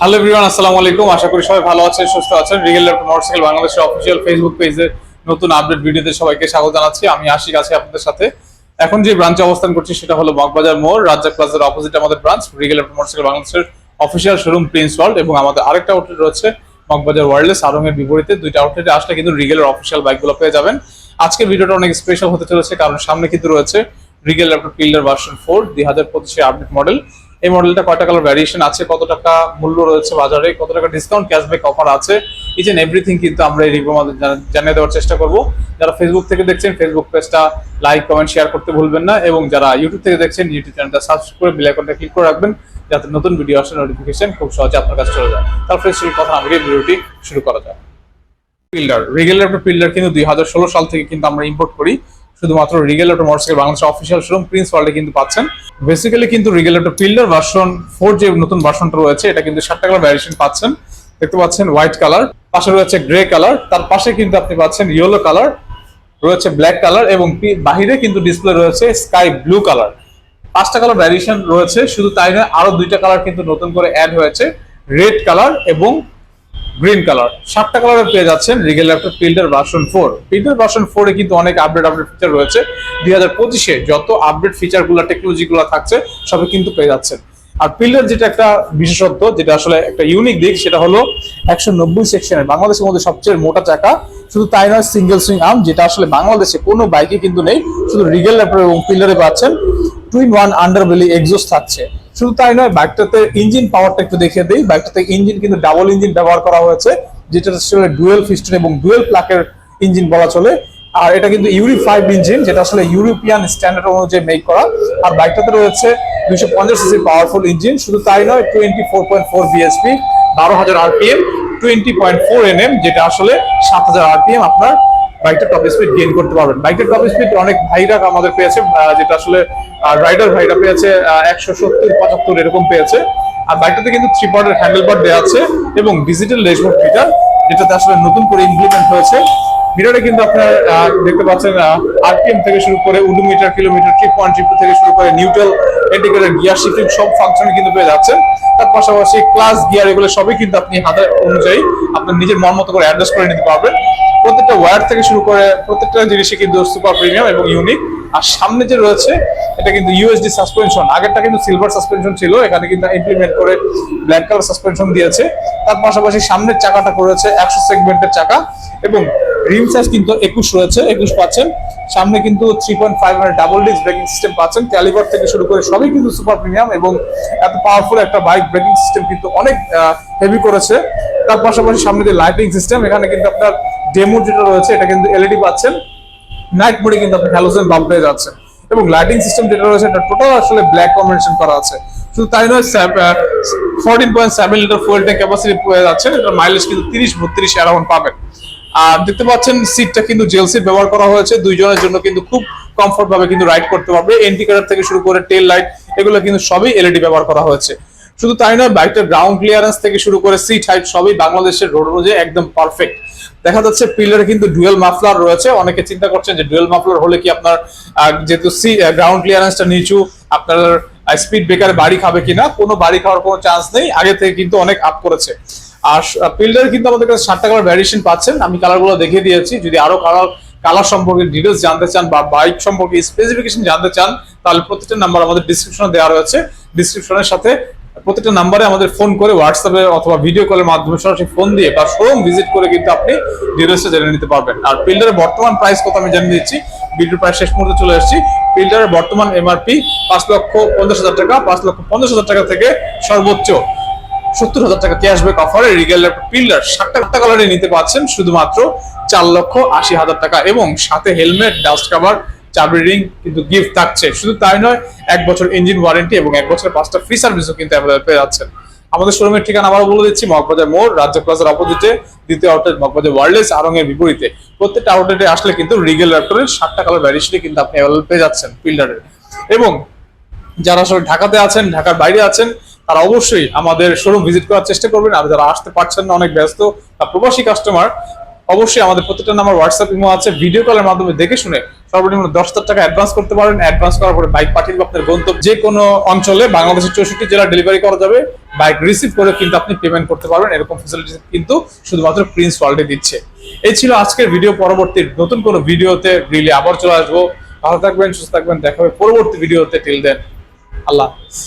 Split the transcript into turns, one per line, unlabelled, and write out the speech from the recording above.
Hello everyone আসসালামু আলাইকুম। আশা করি সবাই ভালো আছেন, সুস্থ আছেন। রিগেল ল্যাপটপ মোটরসাইকেল বাংলাদেশের অফিসিয়াল ফেসবুক পেজের নতুন আপডেট ভিডিওতে সবাইকে স্বাগত জানাচ্ছি। আমি আশিক আছি আপনাদের সাথে। এখন যে ব্রাঞ্চে অবস্থান করছি সেটা হলো মগবাজার মোড়, রাজ্জাক প্লাজার অপোজিট আমাদের ব্রাঞ্চ রিগেল ল্যাপটপ মোটরসাইকেল বাংলাদেশের অফিসিয়াল শোরুম প্রিন্স ওয়ার্ল্ড এবং আমাদের আরেকটা আউটলেট রয়েছে মগবাজার ওয়ার্ল্ডলেস আরঙের বিপরীতে। দুইটা আউটলেটে আসলে কিন্তু রিগেলের অফিসিয়াল বাইকগুলো পেয়ে যাবেন। আজকের ভিডিওটা অনেক স্পেশাল হতে চলেছে, কারণ সামনে কিন্তু রয়েছে Regal laptop Fielder version four দুই হাজার আপডেট মডেল এই মডেলটা কয়টা কালার ভ্যারিয়েশন আছে, কত টাকা মূল্য রয়েছে বাজারে, কত টাকা ডিসকাউন্ট ক্যাশব্যাক অফার আছে ইচ এন্ড এভরিথিং কিন্তু আমরা এই রিভিউ আমাদের জানিয়ে দেওয়ার চেষ্টা করব। যারা ফেসবুক থেকে দেখছেন ফেসবুক পেজটা লাইক কমেন্ট শেয়ার করতে ভুলবেন না এবং যারা ইউটিউব থেকে দেখছেন ইউটিউব চ্যানেলটা সাবস্ক্রাইব করে বেল আইকনটা ক্লিক করে রাখবেন, যাতে নতুন ভিডিও আসে নোটিফিকেশন খুব সহজে আপনার কাছে চলে যায়। তারপরে সেই কথা আমাকে ভিডিওটি শুরু করা যায়। পিল্ডার রিগেল ল্যাপটপ পিল্ডার কিন্তু দুই হাজার ষোলো সাল থেকে কিন্তু আমরা ইম্পোর্ট করি। শুধুমাত্র রিগেল মোটরসাইকেল বাংলাদেশের অফিসিয়াল শোরুম প্রিন্স ওয়ার্ল্ডে কিন্তু পাচ্ছেন। বেসিক্যালি কিন্তু রিগেল ল্যাপটপ পিল্ডার ভার্সন ফোর যে নতুন ভার্সনটা রয়েছে, এটা কিন্তু সাতটা কালার ভ্যারিয়েশন পাচ্ছেন। দেখতে পাচ্ছেন হোয়াইট কালার পাশে রয়েছে গ্রে কালার তার পাশে কিন্তু আপনি পাচ্ছেন ইয়েলো কালার রয়েছে ব্ল্যাক কালার এবং বাহিরে কিন্তু ডিসপ্লে রয়েছে স্কাই ব্লু কালার পাঁচটা কালার ভ্যারিয়েশন রয়েছে, শুধু তাই নয়, আরও দুইটা কালার কিন্তু নতুন করে অ্যাড হয়েছে রেড কালার এবং গ্রিন কালার। সাতটা কালারে পেয়ে যাচ্ছেন রিগেল ল্যাপটপ পিল্ডার ভার্সন ফোর। পিল্ডার ভার্সন ফোরে কিন্তু অনেক আপডেট আপডেট ফিচার রয়েছে। দুই হাজার পঁচিশে যত আপডেট ফিচারগুলো টেকনোলজি গুলো থাকছে, সবই কিন্তু পেয়ে যাচ্ছেন। আর পিল্ডার যেটা একটা বিশেষত্ব, যেটা আসলে একটা ইউনিক দিক, সেটা হলো একশো নব্বই সেকশনের বাংলাদেশের মধ্যে সবচেয়ে মোটা চাকা। শুধু তাই নয় সিঙ্গেল সুইং আর্ম যেটা আসলে বাংলাদেশে কোনো বাইকে কিন্তু নেই। শুধু রিগেল ল্যাপটপ এবং পিল্ডারে পাচ্ছেন। টুইন ওয়ান আন্ডারবেলি এক্সস্ট থাকছে। শুধু তাই নয় বাইকটাতে ইঞ্জিন পাওয়ারটা একটু দেখিয়ে দিই। বাইকটাতে ইঞ্জিন কিন্তু ডাবল ইঞ্জিন ব্যবহার করা হয়েছে, যেটা আসলে ডুয়েল ফিস্টন এবং ডুয়েল প্লাকের ইঞ্জিন বলা চলে। আর এটা কিন্তু ইউরি ফাইভ ইঞ্জিন যেটা আসলে ইউরোপিয়ান স্ট্যান্ডার্ড অনুযায়ী মেক করা। আর বাইকটাতে রয়েছে দুইশো পঞ্চাশ সিসি পাওয়ারফুল ইঞ্জিন শুধু তাই নয় twenty four point four BHP বারো হাজার RPM twenty point four NM যেটা আসলে সাত হাজার আরপিএম আপনার বাইকটা টপ স্পিড গেইন করতে পারবেন। বাইকের টপ স্পিড অনেক ভাইরা আমাদের পেয়েছে যেটা আসলে রাইডার ভাইরা পেয়েছে একশো সত্তর, পঁচাত্তর এরকম পেয়েছে। আর বাইকটাতে কিন্তু থ্রি পার্টের হ্যান্ডেল বার দেওয়া আছে এবং ডিজিটাল ড্যাশবোর্ড মিটার যেটাতে আসলে নতুন করে ইমপ্লিমেন্ট হয়েছে। মিটারে কিন্তু আপনার দেখতে পাচ্ছেন আরপিএম থেকে শুরু করে উডোমিটার কিলোমিটার ট্রিপ পয়েন্ট থেকে শুরু করে নিউট্রাল ইন্ডিকেটর গিয়ার শিফটিং সব ফাংশন কিন্তু পেয়ে যাচ্ছেন। তার পাশাপাশি ক্লাস গিয়ার এগুলো সবই কিন্তু আপনি হাতের অনুযায়ী আপনার নিজের মন মতো করে অ্যাডজাস্ট করে নিতে পারবেন। প্রত্যেকটা ওয়্যার থেকে শুরু করে প্রত্যেকটা জিনিসই কিন্তু সুপার প্রিমিয়াম এবং ইউনিক আর সামনে যে রয়েছে, এটা কিন্তু ইউএসডি সাসপেনশন আগেরটা কিন্তু সিলভার সাসপেনশন ছিল, এখানে কিন্তু ইমপ্লিমেন্ট করে ব্ল্যাক কালার সাসপেনশন দিয়েছে। তার পাশাপাশি সামনের চাকাটা করেছে একশো সেগমেন্টের চাকা এবং রিম সাইজ কিন্তু একুশ রয়েছে, একুশ পাচ্ছেন। সামনে কিন্তু three point five double disc braking system পাচ্ছেন। ক্যালিবার থেকে শুরু করে সবই কিন্তু সুপার প্রিমিয়াম এবং এত পাওয়ারফুল একটা বাইক ব্রেকিং সিস্টেম কিন্তু অনেক হেভি করেছে। তার পাশাপাশি সামনে যে লাইটিং সিস্টেম এখানে কিন্তু আপনার ডেমো যেটা রয়েছে, এটা কিন্তু এলইডি পাচ্ছেন। নাইট মোডে কিন্তু আপনি হ্যালোজেন বাল্ব পেয়ে যাচ্ছেন এবং লাইটিং সিস্টেম যেটা রয়েছে, এটা টোটাল আসলে ব্ল্যাক কম্বিনেশন করা আছে। শুধু তাই নয় fourteen point seven litre fuel tank capacity পেয়ে যাচ্ছেন এটার মাইলেজ কিন্তু তিরিশ, বত্রিশ অ্যারাউন্ড পাবেন। আর দেখতে পাচ্ছেন সিটটা কিন্তু জেল সিট ব্যবহার করা হয়েছে। দুইজনের জন্য কিন্তু খুব কমফোর্ট ভাবে কিন্তু রাইড করতে পারবে। এন্টিকার থেকে শুরু করে টেল লাইট এগুলো কিন্তু সবই এলইডি ব্যবহার করা হয়েছে। শুধু তাই নয় বাইকটার গ্রাউন্ড ক্লিয়ারেন্স থেকে শুরু করে সিট হাইট সবই বাংলাদেশের রোড অনুযায়ী একদম পারফেক্ট দেখা যাচ্ছে পিলারে কিন্তু ডুয়েল মাফলার রয়েছে। অনেকে চিন্তা করছেন যে ডুয়েল মাফলার হলে কি আপনার যেহেতু সি গ্রাউন্ড ক্লিয়ারেন্সটা নিচু, আপনার স্পিড ব্রেকারে বাড়ি খাবে কিনা? কোনো বাড়ি খাওয়ার কোনো চান্স নেই। আগে থেকে কিন্তু অনেক আপ করেছে। আর পিল্ডার কিন্তু আমাদের কাছে সাতটা কালার ভ্যারিয়েশন পাচ্ছেন। আমি কালারগুলো দেখিয়ে দিয়েছি। যদি আরও কালার কালার সম্পর্কে ডিটেলস জানতে চান বা বাইক সম্পর্কে স্পেসিফিকেশন জানতে চান, তাহলে প্রত্যেকটা নাম্বার আমাদের ডিসক্রিপশনে দেওয়া রয়েছে। ডিসক্রিপশনের সাথে প্রত্যেকটা নাম্বারে আমাদের ফোন করে হোয়াটসঅ্যাপে অথবা ভিডিও কলের মাধ্যমে সরাসরি ফোন দিয়ে বা শোরুম ভিজিট করে কিন্তু আপনি ডিটেলসটা জেনে নিতে পারবেন। আর পিল্ডারের বর্তমান প্রাইস কত আমি জানিয়ে দিচ্ছি। ভিডিও প্রায় শেষ মুহূর্তে চলে এসেছি। পিল্ডারের বর্তমান এমআরপি পাঁচ লক্ষ পঞ্চাশ হাজার টাকা, পাঁচ লক্ষ পঞ্চাশ হাজার টাকা থেকে সর্বোচ্চ। সত্তর হাজার টাকা ক্যাশব্যাক অফারে রিগেল পিল্ডার সাতটা আটটা কালারে নিতে পাচ্ছেন শুধুমাত্র চার লক্ষ আশি হাজার টাকা এবং সাথে হেলমেট ডাস্ট কাভার চাবি রিং কিন্তু গিফট থাকছে। শুধু তাই নয়, এক বছর ইঞ্জিন ওয়ারেন্টি এবং এক বছরের পাঁচটা ফ্রি সার্ভিসও কিন্তু অ্যাভেলেবল পেয়ে যাচ্ছেন। আমাদের শোরুমের ঠিকানা আবারও বলে দিচ্ছি, মগবাজার মোড়, রাজ্য প্লাজার অপোজিটে দ্বিতীয় আউটলেট মগবাজার ওয়ার্ল্ডলেস আরঙের বিপরীতে। প্রত্যেকটা আউটলেটে আসলে কিন্তু রিগেল ল্যাপটপের সাতটা কালার ভ্যারিয়েশনে কিন্তু আপনি অ্যাভেলেবল পেয়ে যাচ্ছেন পিল্ডারের এবং যারা আসলে ঢাকাতে আছেন, ঢাকার বাইরে আছেন তারা অবশ্যই আমাদের শোরুম ভিজিট করার চেষ্টা করবেন। আর যারা আসতে পারছেন না, অনেক ব্যস্ত প্রবাসী কাস্টমার অবশ্যই আমাদের প্রত্যেকটা নাম্বার হোয়াটসঅ্যাপ ইমো আছে। ভিডিও কলের মাধ্যমে দেখে শুনে সর্বনিম্ন দশ হাজার টাকা অ্যাডভান্স করতে পারেন। অ্যাডভান্স করার পরে বাইক পাঠিয়ে আপনার গন্তব্য যে কোনো অঞ্চলে। বাংলাদেশের চৌষট্টি জেলা ডেলিভারি করা যাবে। বাইক রিসিভ করে কিন্তু আপনি পেমেন্ট করতে পারবেন। এরকম ফেসিলিটি কিন্তু শুধুমাত্র প্রিন্স ওয়ার্ল্ডে দিচ্ছে। এই ছিল আজকের ভিডিও পরবর্তী নতুন কোনো ভিডিওতে রিলি আবার চলে আসব। ভালো থাকবেন, সুস্থ থাকবেন। দেখা হবে পরবর্তী ভিডিওতে টিল দেন আল্লাহ হাফিজ।